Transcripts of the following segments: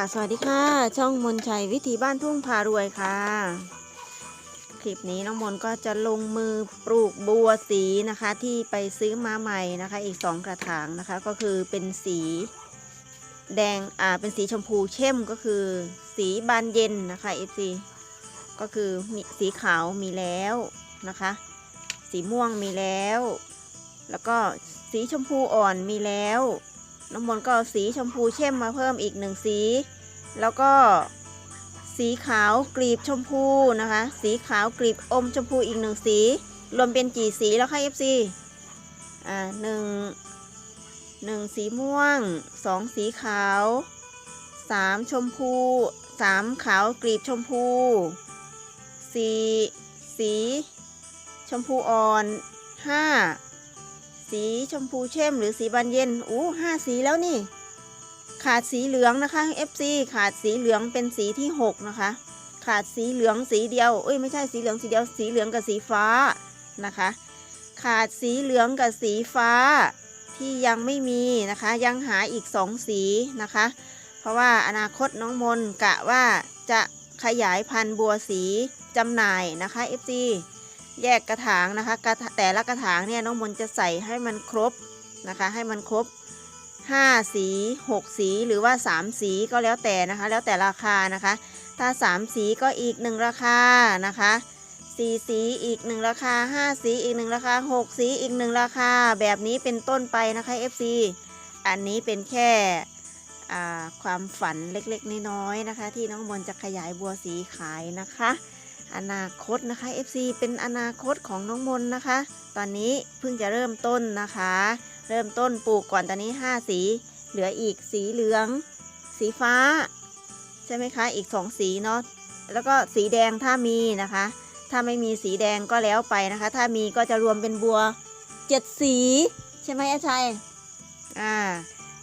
กาสวัสดีค่ะ ช่องมนชัยวิถีบ้านทุ่งพารวยค่ะ คลิปนี้น้องมนก็จะลงมือปลูกบัวสีนะคะ ที่ไปซื้อมาใหม่นะคะ อีกสองกระถางนะคะ ก็คือเป็นสีแดงอ่าเป็นสีชมพูเข้มก็คือ สีบานเย็นนะคะ FC ก็คือมีสีขาวมีแล้วนะคะ สีม่วงมีแล้ว แล้วก็สีชมพูอ่อนมีแล้ว น้ำมนต์ก็เอาสีชมพูเข้มมาเพิ่มอีกหนึ่งสี แล้วก็สีขาวกลีบชมพูนะคะ สีขาวกลีบอมชมพูอีกหนึ่งสี รวมเป็นกี่สีแล้วคะ FC อ่าหนึ่งหนึ่งสีม่วงสองสีขาวสามชมพูสามขาวกลีบชมพูสี่สีชมพูอ่อนห้า สีชมพูเข้มหรือสีบานเย็นอู้ห้าสีแล้วนี่ ขาดสีเหลืองนะคะ FC ขาดสีเหลืองเป็นสีที่ 6 นะคะ ขาดสีเหลืองสีเดียวเอ้ยไม่ใช่สีเหลืองสีเดียวสีเหลืองกับสีฟ้านะคะ ขาดสีเหลืองกับสีฟ้าที่ยังไม่มีนะคะยังหาอีกสองสีนะคะ เพราะว่าอนาคตน้องมนกะว่าจะขยายพันธุ์บัวสีจำหน่ายนะคะ FC แยกกระถางนะคะกระแต่ละกระถางเนี่ยน้องมนจะใส่ให้มันครบนะคะ ให้มันครบ 5 สี 6 สีหรือว่า 3 สีก็แล้วแต่นะคะ แล้วแต่ราคานะคะ ถ้า 3 สีก็อีก 1 ราคานะคะ4สีอีก 1 ราคา 5 สีอีก 1 ราคา 6 สีอีก 1 ราคา แบบนี้เป็นต้นไปนะคะ FC อันนี้เป็นแค่ความฝันเล็กๆน้อยๆนะคะ ที่น้องมนจะขยายบัวสีขายนะคะ อนาคตนะคะ FC เป็นอนาคตของน้องมนนะคะ ตอนนี้เพิ่งจะเริ่มต้นนะคะ เริ่มต้นปลูกก่อนตอนนี้ 5 สี เหลืออีกสีเหลือง สีฟ้า ใช่ไหมคะ อีก 2 สีเนาะแล้วก็สีแดงถ้ามีนะคะ ถ้าไม่มีสีแดงก็แล้วไปนะคะ ถ้ามีก็จะรวมเป็นบัว 7 สี ใช่ไหมอาชัยอ่า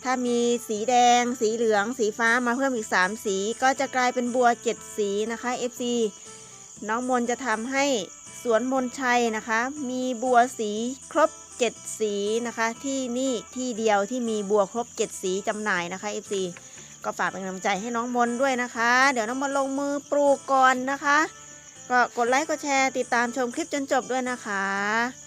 ถ้ามีสีแดง สีเหลือง สีฟ้ามาเพิ่มอีก 3 สี ก็จะกลายเป็นบัว 7 สีนะคะ FC น้องมนจะทำให้สวนมนชัยนะคะ มีบัวสีครบ 7 สีนะคะ ที่นี่ที่เดียวที่มีบัวครบ 7 สีจำหน่ายนะคะ FC ก็ฝากเป็นกำลังใจให้น้องมนด้วยนะคะ เดี๋ยวน้องมนลงมือปลูกก่อนนะคะ ก็กดไลค์กดแชร์ติดตามชมคลิปจนจบด้วยนะคะ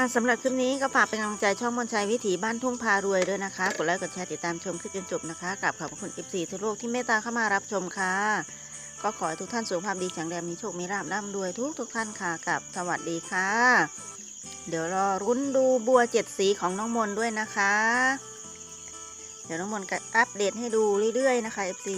ค่ะสำหรับคลิปนี้ก็ฝากเป็นกำลังใจช่องมนชัยวิถีบ้านทุ่งพารวยด้วยนะคะ กดไลค์กดแชร์ติดตามชมคลิปจนจบนะคะกับขอบพระคุณ FC ทั่วโลกที่เมตตาเข้ามารับชมค่ะ ก็ขอให้ทุกท่านสุขภาพดีแข็งแรงมีโชค มีลาภร่ำรวยทุกทุกท่านค่ะกับสวัสดีค่ะ เดี๋ยวรอรุ้นดูบัวเจ็ดสีของน้องมนด้วยนะคะ เดี๋ยวน้องมนก็อัปเดตให้ดูเรื่อยๆนะคะ FC